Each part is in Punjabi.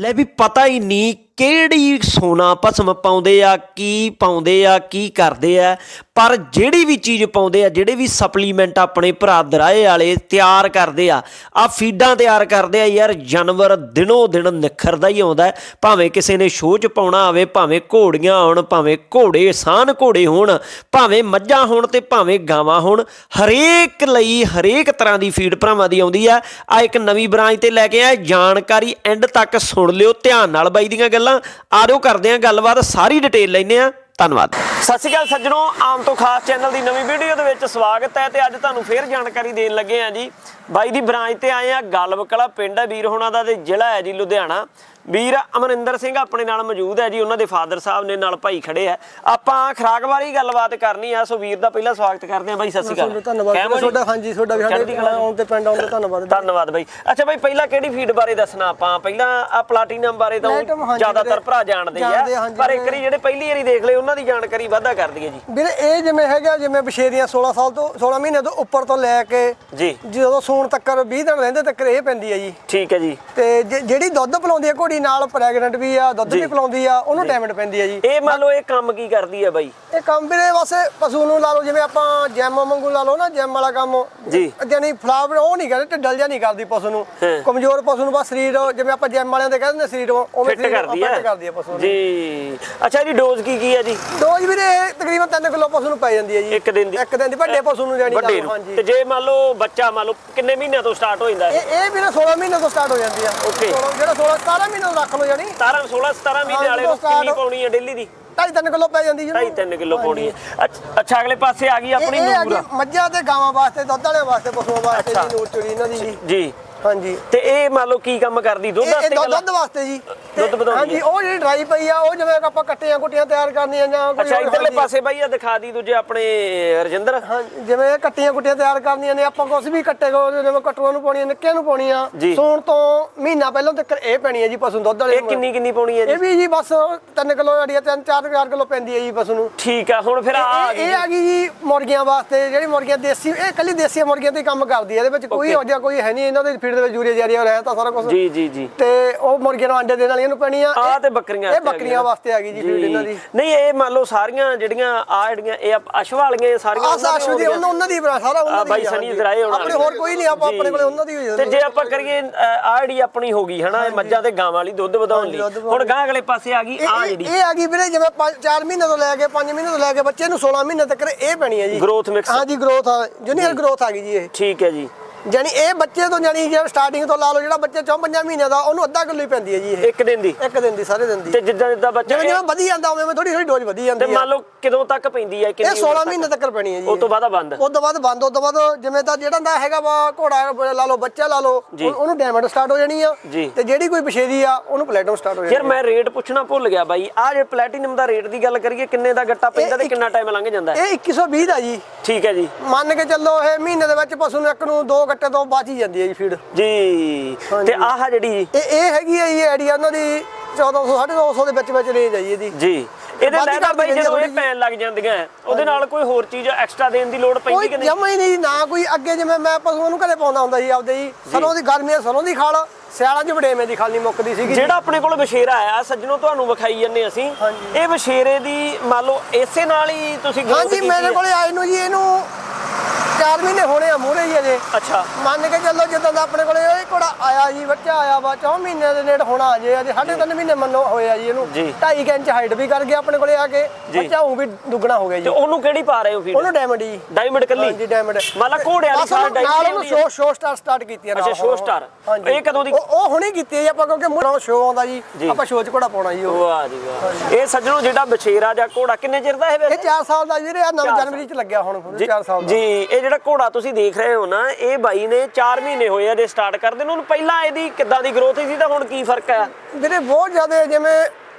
ਲੈ ਵੀ ਪਤਾ ਹੀ ਨਹੀਂ ਕਿਹੜੀ ਸੋਨਾ ਭਸਮ ਪਾਉਂਦੇ ਆ, ਕੀ ਪਾਉਂਦੇ ਆ, ਕੀ ਕਰਦੇ ਆ? ਪਰ ਜਿਹੜੀ ਵੀ ਚੀਜ਼ ਪਾਉਂਦੇ ਆ, ਜਿਹੜੇ ਵੀ ਸਪਲੀਮੈਂਟ ਆਪਣੇ ਭਰਾ ਦਰਾਏ ਵਾਲੇ ਤਿਆਰ ਕਰਦੇ ਆ ਆ ਫੀਡਾਂ ਤਿਆਰ ਕਰਦੇ ਆ, ਯਾਰ ਜਾਨਵਰ ਦਿਨੋ ਦਿਨ ਨਿਖਰਦਾ ਹੀ ਆਉਂਦਾ ਭਾਵੇਂ ਕਿਸੇ ਨੇ ਸ਼ੋਅ ਚ ਪਾਉਣਾ ਆਵੇ ਭਾਵੇਂ ਘੋੜੀਆਂ ਆਉਣ ਭਾਵੇਂ ਘੋੜੇ ਸਾਨ ਘੋੜੇ ਹੋਣ, ਭਾਵੇਂ ਮੱਝਾਂ ਹੋਣ ਤੇ ਭਾਵੇਂ ਗਾਵਾਂ ਹੋਣ, ਹਰੇਕ ਲਈ ਹਰੇਕ ਤਰ੍ਹਾਂ ਦੀ ਫੀਡ ਭਰਾਵਾਂ ਦੀ ਆਉਂਦੀ ਆ। ਆ ਇੱਕ ਨਵੀਂ ਬ੍ਰਾਂਚ ਤੇ ਲੈ ਕੇ ਆਏ ਜਾਣਕਾਰੀ ਐਂਡ ਤੱਕ ਸੁਣ ਲਿਓ, ਧਿਆਨ ਨਾਲ ਬਾਈ ਦੀਆਂ ਗੱਲਾਂ ਆਜੋ ਕਰਦੇ ਆ ਗੱਲਬਾਤ, ਸਾਰੀ ਡਿਟੇਲ ਲੈਨੇ ਆ। ਧੰਨਵਾਦ। ਸਤਿ ਸ਼੍ਰੀ ਅਕਾਲ ਸੱਜਣੋ, ਆਮ ਤੋਂ ਖਾਸ ਚੈਨਲ ਦੀ ਨਵੀਂ ਵੀਡੀਓ ਦੇ ਵਿੱਚ ਸਵਾਗਤ ਹੈ ਤੇ ਅੱਜ ਤੁਹਾਨੂੰ ਫੇਰ ਜਾਣਕਾਰੀ ਦੇਣ ਲੱਗੇ ਆ ਜੀ। ਬਾਈ ਦੀ ਬ੍ਰਾਂਚ ਤੇ ਆਏ ਆ ਗਲਵਕਲਾ ਪਿੰਡ ਹੈ, ਵੀਰ ਹੋਣਾ ਦਾ ਤੇ ਜ਼ਿਲ੍ਹਾ ਹੈ ਜੀ, ਲੁਧਿਆਣਾ। ਵੀਰ ਅਮਰਿੰਦਰ ਸਿੰਘ ਆਪਣੇ ਨਾਲ ਮੌਜੂਦ ਹੈ ਜੀ ਉਹਨਾਂ ਦੇ ਫਾਦਰ ਸਾਹਿਬ ਨੇ ਨਾਲ ਭਾਈ ਖੜੇ ਆ। ਆਪਾਂ ਖਰਾਕ ਬਾਰੇ ਗੱਲਬਾਤ ਕਰਨੀ ਆ। ਸੋ ਵੀਰ ਦਾ ਪਹਿਲਾਂ ਸਵਾਗਤ ਕਰਦੇ ਆ ਬਾਈ ਸਤਿ ਸ਼੍ਰੀ ਅਕਾਲ। ਧੰਨਵਾਦ ਕਹਿ ਤੁਹਾਡਾ ਹਾਂਜੀ ਤੁਹਾਡਾ ਵੀ ਸਾਡੇ। ਆਉਣ ਤੇ ਪਿੰਡ ਆਉਣ ਧੰਨਵਾਦ ਧੰਨਵਾਦ ਬਾਈ। ਅੱਛਾ ਬਾਈ ਪਹਿਲਾਂ ਕਿਹੜੀ ਫੀਡ ਬਾਰੇ ਦੱਸਣਾ ਆਪਾਂ? ਪਹਿਲਾਂ ਆ ਪਲਾਟੀਨਮ ਬਾਰੇ ਤਾਂ ਜ਼ਿਆਦਾਤਰ। ਭਰਾ ਜਾਣਦੇ ਆ। ਪਰ ਇੱਕ ਵੀਰੇ। ਜਿਹੜੇ ਪਹਿਲੀ ਵਾਰੀ ਦੇਖ ਲਏ ਉਹਨਾਂ ਦੀ ਜਾਣਕਾਰੀ ਵਾਧਾ ਕਰ ਦਈਏ ਜੀ। ਵੀਰੇ ਇਹ ਜਿਵੇਂ ਹੈਗਾ ਜਿਵੇਂ ਬਸ਼ੇਰੀਆਂ 16 ਸਾਲ ਤੋਂ 16 ਮਹੀਨੇ ਤੋਂ ਉੱਪਰ ਤੋਂ ਲੈ ਕੇ ਜੀ। ਜਦੋਂ ਸੂਣ ਤੱਕ 20 ਦਿਨ ਰਹਿੰਦੇ ਤੱਕ ਇਹ ਪੈਂਦੀ ਹੈ ਜੀ। ਠੀਕ ਹੈ ਜੀ। ਤੇ ਜਿਹੜੀ ਦੁੱਧ ਪਿਲਾਉਂਦੀ ਹੈ ਘੋੜੀ ਨਾਲ ਪ੍ਰੈਗਨੈਂਟ ਵੀ ਆ ਦੁੱਧ ਵੀ ਪਿਲਾਉਂਦੀ ਆ ਉਹਨੂੰ ਡਾਇਮੰਡ ਪੈਂਦੀ ਹੈ ਜੀ। ਇਹ ਮੰਨ ਲਓ ਇਹ ਕੰਮ ਕੀ ਕਰਦੀ ਹੈ ਬਾਈ? ਇਹ ਕੰਮ ਵੀਰੇ ਬਸ ਪਸ਼ੂ ਨੂੰ ਲਾ ਲਓ ਜਿਵੇਂ ਆਪਾਂ ਜੈਮ ਵਾਂਗੂ ਲਾ ਲਓ ਨਾ ਜੈਮ ਵਾਲਾ ਕੰਮ। ਜੀ। ਜਾਨੀ ਫਲਾਵਰ ਉਹ ਨਹੀਂ ਕਰਦੇ ਢਿੱਡਲ ਜਿਹਾ ਨਹੀਂ ਕਰਦੀ ਪਸ਼ੂ ਨੂੰ। ਕਮਜ਼ੋਰ ਪਸ਼ੂ ਨੂੰ ਬਸ ਸਰੀਰ ਜਿਵੇਂ ਆਪਾਂ ਜੈਮ ਵਾਲਿਆਂ ਦੇ ਕਹਿੰਦੇ ਨੇ ਸਰੀਰ ਉਵੇਂ ਫਿੱਟ ਕਰਦੀ ਫਿੱਟ ਹੈ ਕਰਦੀ ਹੈ ਪਸ਼ੂ ਨੂੰ। ਜੀ। ਅੱਛਾ ਇਹਦੀ ਡੋਜ਼ ਕੀ ਕੀ ਹੈ ਜੀ? ਡੋਜ਼ ਵੀਰੇ ਤਕਰੀਬਨ 3 ਕਿਲੋ ਪਸ਼ੂ ਨੂੰ ਪੈ ਜਾਂਦੀ ਹੈ ਜੀ। ਇੱਕ ਦਿਨ ਦੀ। ਇੱਕ ਦਿਨ ਦੀ ਵੱਡੇ ਪਸ਼ੂ ਨੂੰ ਜਾਣੀ ਵੱਡੇ ਹਾਂਜੀ। ਤੇ ਜੇ ਮੰਨ ਲਓ ਬੱਚਾ ਮੰਨ ਲਓ ਕਿੰਨੇ ਮਹੀਨਿਆਂ ਤੋਂ ਸਟਾਰਟ ਹੋ ਜਾਂਦਾ ਇਹ? ਇਹ ਵੀਰੇ 16 ਮਹੀਨੇ ਤੋਂ ਸਟਾਰਟ ਹੋ ਜਾਂਦੀ ਆ. 16 ਜਿਹੜਾ 16 17 ਮਹੀਨੇ ਤੋਂ ਰੱਖ ਲਓ ਜਾਨੀ 17 16 17 ਮਹੀਨੇ ਵਾਲੇ ਨੂੰ ਕਿੰਨੀ ਪਾਉਣੀ ਹੈ ਡੇਲੀ ਦੀ? 2.5 3 ਕਿਲੋ ਪੈ ਜਾਂਦੀ ਜੀ 2.5 3 ਕਿਲੋ ਪਾਉਣੀ ਹੈ ਅੱਛ- ਅਗਲੇ ਪਾਸੇ ਆ ਗਈ ਆਪਣੀ ਨੂਰ ਮੱਝਾਂ ਤੇ ਗਾਵਾਂ ਵਾਸਤੇ ਦੁੱਧ ਵਾਲਿਆਂ ਵਾਸਤੇ ਪਸ਼ੂਆਂ ਵਾਸਤੇ ਨੂਰ ਚੋਰੀ ਇਹਨਾਂ ਦੀ ਜੀ। ਹਾਂਜੀ ਤੇ ਇਹ ਮੰਨ ਲਓ ਕੀ ਕੰਮ ਕਰਦੀ ਦੁੱਧ ਇਹ ਇਹ ਵਾਸਤੇ ਦੁੱਧ? ਦੁੱਧ ਵਾਸਤੇ ਜੀ ਦੁੱਧ ਵਧਾਉਂਦੀ ਹਾਂਜੀ। ਉਹ ਜਿਹੜੀ ਡਰਾਈ ਪਈ ਆ ਉਹ ਜਿਵੇਂ ਆਪਾਂ ਕੱਟੀਆਂ ਕੁੱਟੀਆਂ ਤਿਆਰ ਕਰਨੀਆਂ ਜਾਂ ਕੋਈ ਅੱਛਾ ਇਧਰਲੇ। ਪਾਸੇ ਬਾਈ ਆ ਦਿਖਾ ਦੀ ਦੂਜੇ ਆਪਣੇ ਰਜਿੰਦਰ ਹਾਂ ਜਿਵੇਂ ਇਹ ਕੱਟੀਆਂ ਕੁੱਟੀਆਂ ਤਿਆਰ ਕਰਨੀਆਂ ਨੇ ਆਪਾਂ ਕੁਝ ਵੀ ਕੱਟੇ ਕੋ ਜਿਵੇਂ ਕਟੂਆਂ ਨੂੰ ਪਾਉਣੀਆਂ ਨਿੱਕਿਆਂ ਨੂੰ ਪਾਉਣੀਆਂ। ਸੂਣ ਤੋਂ ਮਹੀਨਾ ਪਹਿਲਾਂ ਤੱਕ ਇਹ ਪੈਣੀ ਹੈ ਜੀ ਪਸ਼ੂ ਦੁੱਧ ਵਾਲੇ ਇਹ। ਕਿੰਨੀ ਕਿੰਨੀ ਪਾਉਣੀ ਹੈ ਇਹ ਜੀ ਵੀ ਜੀ ਬਸ 3 ਕਿਲੋ ਅੜੀਆ 3 4 4 ਕਿਲੋ ਪੈਂਦੀ ਹੈ ਜੀ ਪਸ਼ੂ ਨੂੰ ਠੀਕ ਆ ਹੁਣ ਫਿਰ ਆ ਆ ਇਹ ਇਹ ਆ ਗਈ ਜੀ ਮੁਰਗੀਆਂ ਵਾਸਤੇ ਜਿਹੜੀ ਮੁਰਗੀਆਂ ਦੇਸੀ ਇਹ ਕੱਲੀ ਦੇਸੀ ਮੁਰਗੀਆਂ ਤੇ ਕੰਮ ਕਰਦੀ ਹੈ ਇਹਦੇ ਵਿੱਚ ਕੋਈ. ਹੋ ਜਾ ਕੋਈ ਹੈ ਨਹੀਂ ਇਹਨਾਂ ਦੇ ਫੀਡ ਦੇ ਵਿੱਚ ਯੂਰੀਆ ਜਾਰੀਆ ਰਹਿ ਤਾਂ ਸਾਰਾ ਕੁਝ ਜੀ ਜੀ ਜੀ। ਤੇ ਉਹ ਮੁਰਗੀਆਂ ਨੂੰ ਅੰਡੇ ਦੇਣ ਵਾਲੀਆਂ ਨੂੰ ਪੈਣੀ ਆ ਆ ਤੇ ਬੱਕਰੀਆਂ ਇਹ ਬੱਕਰੀਆਂ। ਵਾਸਤੇ ਆ ਗਈ ਜੀ ਫੀਡ ਇਹਨਾਂ ਦੀ। ਨਹੀਂ ਇਹ ਮੰਨ ਲਓ ਸਾਰੀਆਂ ਜਿਹੜੀਆਂ ਆ ਜਿਹੜੀਆਂ ਇਹ ਅਸ਼ਵ ਵਾਲੀਆਂ ਇਹ ਸਾਰੀਆਂ ਆਹ ਸਾਸ਼ੂ ਦੀ ਉਹਨਾਂ ਉਹਨਾਂ ਦੀ ਬਰਾ ਸਾਰਾ ਉਹਨਾਂ ਦੀ ਬਾਈ ਸਨੀ ਹਾਂਜੀ। ਇਜ਼ਰਾਏ ਹੋਣਾ ਆਪਣੇ ਹੋਰ ਕੋਈ ਨਹੀਂ ਆਪਾਂ ਆਪਣੇ ਕੋਲੇ ਉਹਨਾਂ ਦੀ ਹੋਈ ਤੇ ਜੇ ਆਪਾਂ ਕਰੀਏ ਆ ਜਿਹੜੀ ਆਪਣੀ ਹੋ ਗਈ ਹਨਾ ਮੱਝਾਂ ਤੇ ਗਾਵਾਂ ਵਾਲੀ ਦੁੱਧ ਵਧਾਉਣ ਲਈ। ਹੁਣ ਗਾਂ ਅਗਲੇ ਪਾਸੇ ਆ ਗਈ ਆ ਜਿਹੜੀ। ਇਹ ਆ ਗਈ ਵੀਰੇ ਜਿਵੇਂ 4 ਮਹੀਨੇ ਤੋਂ ਲੈ ਕੇ 5 ਮਹੀਨੇ ਤੋਂ ਲੈ ਕੇ ਬੱਚੇ ਨੂੰ 16 ਮਹੀਨੇ ਤੱਕ ਇਹ ਪੈਣੀ ਹੈ ਜੀ। ਗਰੋਥ ਮਿਕਸ ਹਾਂਜੀ ਗਰੋਥ ਆ। ਜੂਨੀਅਰ ਗਰੋਥ ਆ ਗਈ ਜੀ ਇਹ। ਠੀਕ ਹੈ ਜੀ। ਜਾਨੀ ਇਹ ਬੱਚੇ ਤੋਂ ਜਾਨੀ ਜੇ ਸਟਾਰਟਿੰਗ ਤੋਂ ਲਾ ਲਓ ਜਿਹੜਾ ਬੱਚੇ 4-5 ਮਹੀਨੇ ਦਾ ਉਹਨੂੰ ਅੱਧਾ ਕਿਲੋ ਹੀ ਪੈਂਦੀ ਹੈ ਜੀ ਇਹ। ਇੱਕ ਦਿਨ ਦੀ? ਇੱਕ ਦਿਨ ਦੀ ਸਾਰੇ ਦਿਨ ਦੀ। ਤੇ ਜਿੱਦਾਂ ਜਿੱਦਾਂ ਬੱਚਾ ਜਿਵੇਂ ਜਿਵੇਂ ਵਧੀ ਜਾਂਦਾ ਉਵੇਂ ਉਵੇਂ ਥੋੜੀ ਥੋੜੀ ਡੋਜ਼ ਵਧੀ ਤੇ ਜਾਂਦੀ ਹੈ। ਮੰਨ ਲਓ ਕਦੋਂ ਤੱਕ ਪੈਂਦੀ ਹੈ ਇਹ ਕਿੰਨੀ 16 ਉਮਰ ਮਹੀਨੇ ਤੱਕ ਪੈਣੀ ਹੈ ਜੀ ਉਹ ਤੋਂ ਬਾਅਦ ਬੰਦ? ਉਸ ਤੋਂ ਬਾਅਦ ਬੰਦ ਉਸ ਤੋਂ ਬਾਅਦ ਜਿਵੇਂ ਤਾਂ ਜਿਹੜਾ ਦਾ ਹੈਗਾ ਵਾ ਘੋੜਾ ਲਾ ਲਓ ਬੱਚਾ ਲਾ ਲਓ ਉਹਨੂੰ ਡਾਇਮੰਡ ਸਟਾਰਟ ਹੋ ਜਾਣੀ ਆ। ਤੇ ਜਿਹੜੀ ਕੋਈ ਬਸ਼ੇਰੀ ਆ ਉਹਨੂੰ ਪਲੇਟਮ ਸਟਾਰਟ ਹੋ ਯਾਰ ਜਾਣੀ ਮੈਂ ਰੇਟ ਪੁੱਛਣਾ ਭੁੱਲ ਗਿਆ ਬਾਈ। ਆ ਜੇ ਪਲੈਟੀਨਮ ਦਾ ਰੇਟ ਦੀ ਗੱਲ ਕਰੀਏ ਕਿੰਨੇ ਦਾ ਗੱਟਾ ਪੈਂਦਾ ਤੇ ਕਿੰਨਾ ਟਾਈਮ ਲੰਘ ਜਾਂਦਾ? ਇਹ 2120 ਦਾ ਜੀ। ਠੀਕ ਹੈ ਜੀ। ਮੰਨ ਕੇ ਚੱਲੋ ਇਹ ਮਹੀਨੇ ਦੇ ਵਿੱਚ ਪਸ਼ੂ ਨੂੰ ਇੱਕ ਨੂੰ ਦੋ ਗੱਟੇ ਤੋਂ ਬਚ ਹੀ ਜਾਂਦੀ ਹੈ ਜੀ ਫੀਡ ਜੀ ਤੇ ਆਹ ਜਿਹੜੀ ਇਹ ਇਹ ਹੈਗੀ ਹੈ ਜੀ ਆਈਡੀਆ ਉਹਨਾਂ ਦੀ 1400 250 ਦੇ ਵਿੱਚ ਵਿੱਚ ਰੇਂਜ ਹੈ ਜੀ ਇਹਦੀ। ਜੀ ਇਹਦੇ ਵੱਧ ਨਾਲ ਘੱਟ ਬਾਈ ਜਾਂਦੀ ਇਹ ਪੈਣ ਲੱਗ ਜਾਂਦੀਆਂ ਉਹਦੇ ਨਾਲ ਕੋਈ ਹੋਰ ਚੀਜ਼ ਐਕਸਟਰਾ ਦੇਣ ਦੀ ਲੋੜ ਪੈਂਦੀ ਕੋਈ ਕਿ ਨਹੀਂ? ਜਮਾ ਹੀ ਨਹੀਂ ਨਾ ਕੋਈ ਅੱਗੇ ਜਿਵੇਂ ਮੈਂ ਪਸ਼ੂਆਂ ਨੂੰ ਘਰੇ ਪਾਉਂਦਾ ਹੁੰਦਾ ਸੀ ਆਪਦੇ ਜੀ ਸਰੋਂ ਦੀ ਗਰਮੀਆਂ ਸਰੋਂ ਦੀ ਖਾਲ ਸਿਆਲਾਂ 'ਚ ਵਡੇਵੇਂ ਦੀ ਖਾਲ ਮੁੱਕਦੀ ਸੀਗੀ। ਜਿਹੜਾ ਆਪਣੇ ਕੋਲ ਬਸ਼ੇਰਾ ਆਇਆ ਸੱਜਣੋ ਤੁਹਾਨੂੰ ਵਿਖਾਈ ਜੰਨੇ ਅਸੀਂ। ਹਾਂਜੀ। ਇਹ ਬਸ਼ੇਰੇ ਦੀ ਮੰਨ ਲਓ ਇਸੇ ਨਾਲ ਹੀ ਤੁਸੀਂ growth ਹਾਂਜੀ ਕੀਤੀ ਮੇਰੇ ਹੈ? ਕੋਲੇ ਆਏ ਨੂੰ ਜੀ ਇਹਨੂੰ 4 ਮਹੀਨੇ ਹੋਣੇ ਆ ਮੂਹਰੇ ਜੀ ਅਜੇ। ਅੱਛਾ। ਮੰਨ ਕੇ ਚੱਲੋ ਜਦੋਂ ਦਾ ਆਪਣੇ ਕੋਲੇ ਇਹ ਘੋੜਾ ਆਇਆ ਜੀ ਬੱਚਾ ਆਇਆ ਵਾ 4 ਮਹੀਨੇ ਦੇ ਨੇੜੇ ਹੋਣਾ ਅਜੇ ਅਜੇ ਸਾਢੇ ਤਿੰਨ ਮਹੀਨੇ ਮੰਨੋ ਹੋਏ ਆ ਜੀ ਇਹਨੂੰ। ਜੀ। 2.5 ਇੰਚ ਹਾਈਟ ਵੀ ਕਰ ਗਿਆ ਆਪਣੇ ਕੋਲੇ ਆ ਕੇ ਜੀ। ਬੱਚਾ ਉਹ ਵੀ ਦੁੱਗਣਾ ਹੋ ਗਿਆ ਤੇ ਜੀ ਉਹਨੂੰ ਕਿਹੜੀ ਪਾ ਰਹੇ ਹੋ ਫੀਡ ਉਹਨੂੰ ਡਾਇਮੰਡ ਜੀ। ਡਾਇਮੰਡ ਕੱਲੀ? ਹਾਂਜੀ ਡਾਇਮੰਡ ਮੰਨ ਲਾ ਘੋੜੇ ਵਾਲੀ ਸਾਰ ਉਹਨੂੰ- ਨਾਲ ਉਹਨੂੰ diamond show show star start ਕੀਤੀ ਆ ਨਾਲ। ਅੱਛਾ, star। ਹਾਂਜੀ। ਇਹ ਕਦੋਂ ਦੀ? ਉਹ ਹੁਣੇ ਕੀਤੀ ਹੈ ਜੀ ਆਪਾਂ ਕਿਉਂਕਿ ਮੁਰਾਂ ਸ਼ੋ ਆਉਂਦਾ ਜੀ ਜੀ। ਆਪਾਂ ਸ਼ੋ 'ਚ ਘੋੜਾ ਪਾਉਣਾ ਜੀ ਉਹ। ਵਾਹ ਜੀ ਵਾਹ। ਇਹ ਸੱਜਣੋ ਜਿਹੜਾ ਬਸ਼ੇਰਾ ਜਾਂ ਘੋੜਾ ਕਿੰਨੇ ਚਿਰ ਦਾ ਹੈ ਇਹ ਵੈਸੇ? 4 ਸਾਲ ਦਾ ਵੀਰੇ ਆ ਨਵੇਂ ਚਾਰ ਜਨਵਰੀ 'ਚ ਲੱਗਿਆ ਹੁਣ ਜੀ 4 ਸਾਲ ਦਾ। ਜੀ ਇਹ ਜਿਹੜਾ ਘੋੜਾ ਤੁਸੀਂ ਦੇਖ ਰਹੇ ਹੋ ਨਾ ਇਹ ਬਾਈ ਨੇ 4 ਮਹੀਨੇ ਹੋਏ ਆ ਜੇ ਸਟਾਰਟ ਕਰਦੇ ਨੂੰ ਉਹਨੂੰ ਪਹਿਲਾਂ ਇਹਦੀ ਕਿੱਦਾਂ ਦੀ ਗਰੋਥ ਸੀ ਤਾਂ ਹੁਣ ਕੀ ਫ਼ਰਕ ਆ ਵੀਰੇ ਬਹੁਤ ਜ਼ਿਆਦਾ ਜਿਵੇਂ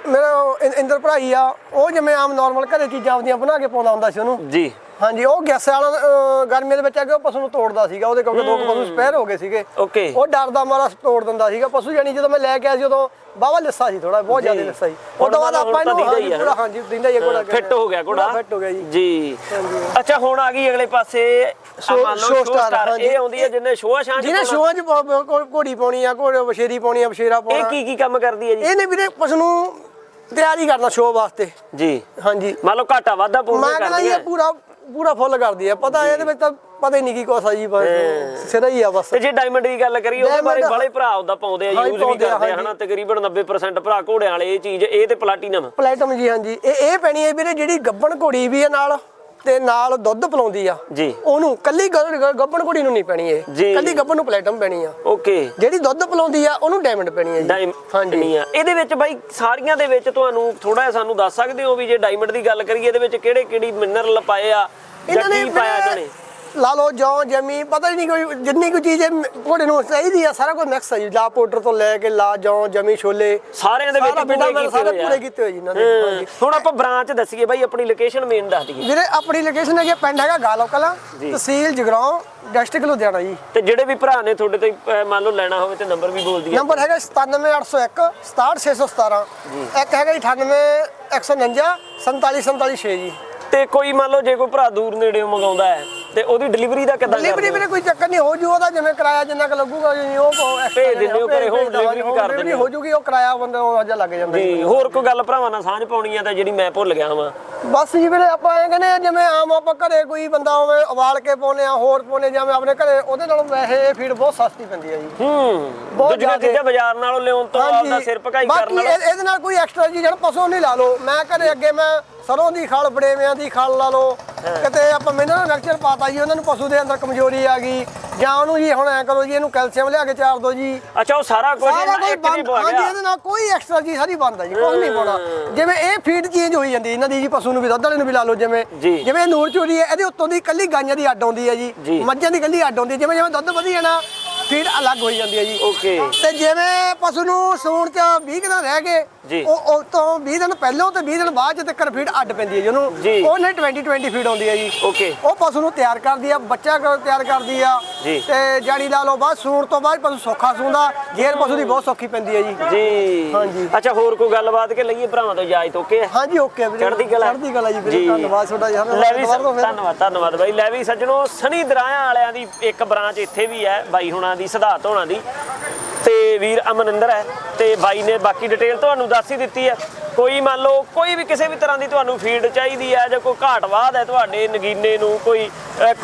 ਮੇਰਾ ਇੰਦਰ ਭਰਾਈ ਆ ਉਹ ਜਿਵੇਂ ਆਮ ਨਾਰਮਲ ਘਰੇ ਚੀਜ਼ਾਂ ਆਪਦੀਆਂ ਬਣਾ ਕੇ ਪਾਉਂਦਾ ਹੁੰਦਾ ਸੀ ਉਹਨੂੰ। ਜੀ। ਹਾਂਜੀ ਉਹ ਗੈਸ ਵਾਲਾ ਗਰਮੀਆਂ ਦੇ ਵਿੱਚ ਆ ਕੇ ਉਹ ਪਸ਼ੂ ਨੂੰ ਤੋੜਦਾ ਸੀਗਾ ਉਹਦੇ ਕਿਉਂਕਿ ਦੋ ਕੁ ਪਸ਼ੂ ਸਪੇਅਰ ਹੋ ਗਏ ਸੀਗੇ। ਓਕੇ। ਉਹ ਡਰਦਾ ਮਾਰਾ ਤੋੜ ਦਿੰਦਾ ਸੀਗਾ। ਪਸ਼ੂ ਜਾਨੀ ਜਦੋਂ ਮੈਂ ਲੈ ਕੇ ਆਇਆ ਸੀ ਉਦੋਂ ਬਾਵਾ ਲਿੱਸਾ ਸੀ ਥੋੜਾ ਬਹੁਤ ਜ਼ਿਆਦਾ। ਲਿੱਸਾ ਸੀ। ਤੋਂ ਬਾਅਦ ਆਪਾਂ ਹੀ ਆ, ਹਾਂਜੀ, ਦਿੰਦਾ ਹੀ ਘੋੜਾ ਫਿੱਟ ਹੋ ਗਿਆ ਘੋੜਾ। ਫਿੱਟ ਹੋ ਗਿਆ ਜੀ। ਜੀ। ਅੱਛਾ ਹੁਣ ਆ ਗਈ ਅਗਲੇ ਪਾਸੇ। Show- star. ਇਹ ਆਉਂਦੀ ਹੈ ਜਿਹਨੇ ਸ਼ੋਆ ਸ਼ਾਂ ਜਿਹਨੇ ਸ਼ੋਆਂ 'ਚ ਘੋੜੀ ਪਾਉਣੀ ਆ ਘੋੜੇ ਬਸ਼ੇਰੀ ਪਾਉਣੀ ਆ ਬਸ਼ੇਰਾ ਇਹ ਪਾਉਣਾ। ਕੀ ਕੀ ਕੰਮ ਕਰਦੀ ਹੈ ਜੀ? ਇਹਨੇ ਵੀਰੇ ਪਸ਼ੂ ਨੂੰ ਤਿਆਰੀ ਕਰਨਾ ਸ਼ੋਅ ਵਾਸਤੇ। ਜੀ। ਹਾਂਜੀ। ਮੰਨ ਲਓ ਘਾਟਾ ਵਾਧਾ ਪੂਰਾ ਮੈਂ ਕਹਿੰਦਾ ਕਰਦੀ ਇਹ ਪੂਰਾ ਪੂਰਾ ਫੁੱਲ ਕਰਦੀ ਆ। ਪਤਾ ਇਹਦੇ ਵਿੱਚ ਤਾਂ ਪਤਾ ਹੀ ਨਹੀਂ ਕੀ ਕੋਸਾ ਜੀ ਬਸ ਸਿਰਾ ਹੀ ਆ ਬਸ। ਤੇ ਜੇ ਡਾਇਮੰਡ ਦੀ ਗੱਲ ਕਰੀਏ ਉਹਦੇ ਬਾਰੇ ਬੜੇ ਭਰਾ ਉਹਦਾ ਪਾਉਂਦੇ ਆ ਯੂਜ਼ ਵੀ ਕਰਦੇ ਆ। ਹਨਾ ਤਕਰੀਬਨ 90% ਭਰਾ ਘੋੜਿਆਂ ਵਾਲੇ ਇਹ ਚੀਜ਼ ਇਹ ਤੇ ਪਲਾਟੀਨਮ ਪਲੇਟਮ ਜੀ ਹਾਂਜੀ ਇਹ ਇਹ ਪੈਣੀ ਹੈ ਵੀਰੇ ਜਿਹੜੀ ਗੱਬਣ ਘੋੜੀ ਵੀ ਹੈ ਨਾਲ। ਤੇ ਨਾਲ ਦੁੱਧ ਪਿਲਾਉਂਦੀ ਆ। ਜੀ। ਉਹਨੂੰ ਕੱਲੀ ਗੱਬਣ ਘੋੜੀ ਨੂੰ ਨਹੀਂ ਪੈਣੀ ਇਹ। ਕੱਲੀ ਗੱਬਣ ਨੂੰ ਪਲੇਟਮ ਪੈਣੀ ਆ। ਓਕੇ। ਜਿਹੜੀ ਦੁੱਧ ਪਿਲਾਉਂਦੀ ਆ ਉਹਨੂੰ ਡਾਇਮੰਡ ਪੈਣੀ ਆ ਜੀ। ਹਾਂਜੀ। ਇਹਦੇ ਵਿੱਚ ਬਾਈ ਸਾਰੀਆਂ ਦੇ ਵਿੱਚ ਤੁਹਾਨੂੰ ਥੋੜਾ ਜਿਹਾ ਸਾਨੂੰ ਦੱਸ ਸਕਦੇ ਹੋ ਵੀ ਜੇ ਡਾਇਮੰਡ ਦੀ ਗੱਲ ਕਰੀਏ ਇਹਦੇ ਵਿੱਚ ਕਿਹੜੇ ਕਿਹੜੀ ਮਿਨਰਲ ਪਾਏ ਆ ਇਹਨਾਂ ਨੇ ਕੀ ਪਾਇਆ ਇਹਨਾਂ ਨੇ? ਲਾ ਲਓ ਜੌਂ ਜਮੀ ਪਤਾ ਹੀ ਨਹੀਂ ਕੋਈ ਜਿੰਨੀ ਕੋਈ ਚੀਜ਼ ਘੋੜੇ ਨੂੰ ਚਾਹੀਦੀ ਆ ਸਾਰਾ ਕੁਝ ਮਿਕਸ ਹੈ ਜੀ ਲਾ ਪਾਊਡਰ ਤੋਂ ਲੈ ਕੇ ਲਾ ਜੌਂ ਜਮੀ ਛੋਲੇ ਸਾਰਿਆਂ ਦੇ ਵਿੱਚ ਪੂਰੇ ਕੀਤੇ ਸਾਰੇ ਹੋਏ ਪੂਰੇ ਕੀਤੇ ਹੋਏ ਜੀ ਇਹਨਾਂ ਹਾਂਜੀ। ਹੁਣ ਆਪਾਂ ਬ੍ਰਾਂਚ ਦੱਸੀਏ ਬਾਈ ਆਪਣੀ ਲੋਕੇਸ਼ਨ ਮੇਨ ਦੱਸ ਦਈਏ। ਵੀਰੇ ਆਪਣੀ ਲੋਕੇਸ਼ਨ ਹੈਗੀ ਪਿੰਡ ਹੈਗਾ ਗਾਲੋ ਕਲਾਂ ਤਹਿਸੀਲ ਜਗਰਾਉਂ ਡਿਸਟ੍ਰਿਕਟ ਲੁਧਿਆਣਾ ਜੀ। ਤੇ ਜਿਹੜੇ ਵੀ ਭਰਾ ਨੇ ਤੁਹਾਡੇ ਤੋਂ ਮੰਨ ਲਓ ਲੈਣਾ ਹੋਵੇ ਤੇ ਨੰਬਰ ਵੀ ਬੋਲ ਦਈਏ ਨੰਬਰ ਹੈਗਾ 97801 67617 ਇੱਕ ਹੈਗਾ 98149 47746 ਜੀ। ਤੇ ਕੋਈ ਮੰਨ ਲਓ ਜੇ ਕੋਈ ਭਰਾ ਦੂਰ ਨੇੜੇ ਮੰਗਾਉਂਦਾ ਹੈ ਤੇ ਉਹਦੀ ਡਿਲੀਵਰੀ ਦਾ ਕਿੱਦਾਂ ਡਿਲੀਵਰੀ ਵੀਰੇ ਕੋਈ ਚੱਕਰ ਨਹੀਂ ਹੋ ਜੂ ਉਹਦਾ ਜਿਵੇਂ ਕਿਰਾਇਆ ਜਿੰਨਾ ਕੁ ਲੱਗੂਗਾ ਜੀ ਉਹ ਭੇਜ ਦਿੰਦੇ ਹੋ, ਘਰੇ ਦੇਵਾਂਗੇ, delivery ਵੀ ਕਰ ਦਿੰਦੇ ਹੋ। ਹੋ ਜੂਗੀ ਉਹ ਕਿਰਾਇਆ ਬੰਦੇ ਉਹ ਹਜਾ ਲੱਗ ਜਾਂਦਾ ਜੀ ਹੋਰ ਕੋਈ ਗੱਲ ਭਰਾਵਾਂ ਨਾਲ ਸਾਂਝ ਪਾਉਣੀ ਆ ਤਾਂ ਜਿਹੜੀ ਮੈਂ ਭੁੱਲ ਗਿਆ ਵਾਂ? ਬਸ ਜੀ ਵੀਰੇ ਆਪਾਂ ਐਂ ਕਹਿੰਦੇ ਆ ਜਿਵੇਂ ਆਮ ਆਪਾਂ ਘਰੇ ਕੋਈ ਬੰਦਾ ਹੋਵੇ ਉਬਾਲ ਕੇ ਪਾਉਨੇ ਆ ਹੋਰ ਪਾਉਨੇ ਜਿਵੇਂ ਆਪਣੇ ਘਰੇ ਉਹਦੇ ਨਾਲੋਂ ਵੈਸੇ ਇਹ ਫੀਡ ਬਹੁਤ ਸਸਤੀ ਪੈਂਦੀ ਹੈ ਜੀ। ਹੂੰ ਬਹੁਤ ਦੂਜੀਆਂ ਜ਼ਿਆਦੇ। ਚੀਜ਼ਾਂ ਬਾਜ਼ਾਰ ਨਾਲੋਂ ਲਿਆਉਣ ਤੋਂ ਆਪਦਾ ਸਿਰ ਭਕਾਈ ਬਾਕੀ ਕਰਨ ਨਾਲ ਇਹ- ਇਹਦੇ ਨਾਲ ਕੋਈ ਐਕਸਟਰਾ ਜੀ ਜਿਹੜਾ ਪਸ਼ੂ ਨਹੀਂ ਲਾ ਲਓ। ਮੈਂ ਘਰੇ ਅੱਗੇ ਮੈਂ ਸਰੋਂ ਦੀ ਖਲ ਬੜੇਵਿਆਂ ਦੀ ਖਲ ਲਾ ਲਓ। ਕਿਤੇ ਆਪਾਂ ਮਿਨਰਲ ਮਿਕਸਚਰ ਪਾਤਾ ਜੀ ਉਹਨਾਂ ਨੂੰ ਪਸ਼ੂ ਦੇ ਅੰਦਰ ਕਮਜ਼ੋਰੀ ਆ ਗਈ। ਜਾਂ ਉਹਨੂੰ ਜੀ ਹੁਣ ਐ ਕਰੋ ਜੀ ਇਹਨੂੰ ਕੈਲਸ਼ੀਅਮ ਲਿਆ ਕੇ ਚਾਰ ਦਿਓ ਜੀ। ਅੱਛਾ ਉਹ ਸਾਰਾ ਕੁਝ ਸਾਰਾ ਇਹਨਾਂ ਕੁਝ ਇੱਕ ਨਹੀਂ ਬੰਦ ਹਾਂਜੀ ਇਹਦੇ ਨਾਲ ਕੋਈ ਐਕਸਟਰਾ ਚੀਜ਼ ਸਾਰੀ ਬੰਦ ਹੈ ਜੀ ਕੁਝ ਨਹੀਂ ਪਾਉਣਾ। ਜਿਵੇਂ ਇਹ ਫੀਡ ਚੇਂਜ ਹੋਈ ਜਾਂਦੀ ਇਹਨਾਂ ਦੀ ਜੀ ਪਸ਼ੂ ਨੂੰ ਵੀ ਦੁੱਧ ਵਾਲੇ ਨੂੰ ਵੀ ਲਾ ਲਓ ਜਿਵੇਂ। ਜੀ। ਜਿਵੇਂ ਨੂਰ ਚੋਰੀ ਹੈ ਇਹਦੇ ਉੱਤੋਂ ਦੀ ਕੱਲੀ ਗਾਈਆਂ ਦੀ ਅੱਡ ਆਉਂਦੀ ਹੈ ਜੀ। ਜੀ। ਮੱਝਾਂ ਦੀ ਕੱਲੀ ਅੱਡ ਆਉਂਦੀ ਹੈ ਜਿਵੇਂ ਜਿਵੇਂ ਦੁੱਧ ਵਧੀ ਜਾਣਾ। ਫੀਡ ਅਲੱਗ ਹੋਈ ਜਾਂਦੀ ਹੈ ਜੀ। ਓਕੇ ਤੇ ਜਿਵੇਂ ਪਸ਼ੂ ਨੂੰ ਸੂਣ ਚ 20 ਕੁ ਦਿਨ ਰਹਿ। ਗਏ ਉਹ ਉਹ ਤੋਂ 20 ਦਿਨ ਪਹਿਲਾਂ ਤੇ 20 ਦਿਨ ਬਾਅਦ ਚ ਤੱਕ ਫੀਡ ਅੱਡ ਪੈਂਦੀ ਹੈ ਜੀ। ਉਹਨੂੰ। ਉਹਨੇ 20 20 ਫੀਡ ਆਉਂਦੀ ਹੈ ਜੀ। ਓਕੇ ਉਹ ਪਸ਼ੂ ਨੂੰ ਤਿਆਰ ਕਰਦੀ ਆ ਬੱਚਾ ਤਿਆਰ ਕਰਦੀ ਆ। ਤੇ ਜਾੜੀ ਲਾ ਲਓ ਬਾਅਦ ਸੂਣ ਤੋਂ ਬਾਅਦ ਪਸ਼ੂ ਸੌਖਾ ਸੂੰਦਾ ਜੇਰ ਪਸ਼ੂ ਦੀ ਬਹੁਤ ਸੌਖੀ ਪੈਂਦੀ ਹੈ ਜੀ। ਜੀ। ਹਾਂਜੀ। ਅੱਛਾ ਹੋਰ ਕੋਈ ਗੱਲਬਾਤ ਕਿ ਲਈਏ ਭਰਾਵਾਂ ਤੋਂ ਇਜਾਜ਼ਤ ਓਕੇ ਹਾਂਜੀ ਓਕੇ ਵੀਰੇ। ਚੜ੍ਹਦੀ ਕਲਾ। ਚੜ੍ਹਦੀ ਕਲਾ ਜੀ ਵੀਰੇ ਧੰਨਵਾਦ ਤੁਹਾਡਾ ਯਾਰ ਧੰਨਵਾਦ ਧੰਨਵਾਦ ਬਾਈ। ਲੈ ਵੀ ਸੱਜਣੋ ਸਣੀ ਦਰਾਇਆ ਵਾਲਿਆਂ ਦੀ ਇੱਕ ਬ੍ਰਾਂਚ ਇੱਥੇ ਵੀ ਹੈ। ਬਾਈ ਹੁਣਾਂ ਦੀ ਸਿਧਾਰਥ ਹੋਣਾ ਦੀ। ਤੇ ਵੀਰ ਅਮਨਿੰਦਰ ਹੈ ਤੇ ਬਾਈ ਨੇ ਬਾਕੀ ਡਿਟੇਲ ਤੁਹਾਨੂੰ ਦੱਸ ਹੀ ਦਿੱਤੀ ਹੈ। ਕੋਈ ਮੰਨ ਲਓ ਕੋਈ ਵੀ ਕਿਸੇ ਵੀ ਤਰ੍ਹਾਂ ਦੀ ਤੁਹਾਨੂੰ ਫੀਡ ਚਾਹੀਦੀ ਹੈ ਜਾਂ ਕੋਈ ਘਾਟਵਾਦ ਹੈ ਤੁਹਾਡੇ ਨਗੀਨੇ ਨੂੰ ਕੋਈ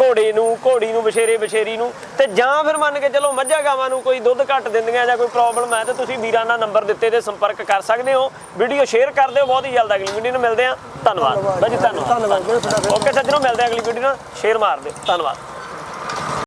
ਘੋੜੇ ਨੂੰ ਘੋੜੀ ਨੂੰ ਬਸ਼ੇਰੇ ਬਸ਼ੇਰੀ ਨੂੰ ਤੇ ਜਾਂ ਫਿਰ ਮੰਨ ਕੇ ਚਲੋ ਮੱਝਾਂ ਗਾਵਾਂ ਨੂੰ ਕੋਈ ਦੁੱਧ ਘੱਟ ਦਿੰਦੀਆਂ ਜਾਂ ਕੋਈ ਪ੍ਰੋਬਲਮ ਹੈ ਤੇ ਤੁਸੀਂ ਵੀਰਾਂ ਨਾਲ ਨੰਬਰ ਦਿੱਤੇ ਤੇ ਸੰਪਰਕ ਕਰ ਸਕਦੇ ਹੋ। ਵੀਡੀਓ ਸ਼ੇਅਰ ਕਰ ਦਿਓ ਬਹੁਤ ਹੀ ਜਲਦ ਅਗਲੀ ਵੀਡੀਓ ਨੂੰ ਮਿਲਦੇ ਆ ਧੰਨਵਾਦ। ਬਾਈ ਜੀ ਧੰਨਵਾਦ। ਓਕੇ ਸੱਜਣੋ ਮਿਲਦੇ ਆ ਅਗਲੀ ਵੀਡੀਓ ਨਾਲ। ਸ਼ੇਅਰ ਮਾਰ ਦਿਓ। ਧੰਨਵਾਦ।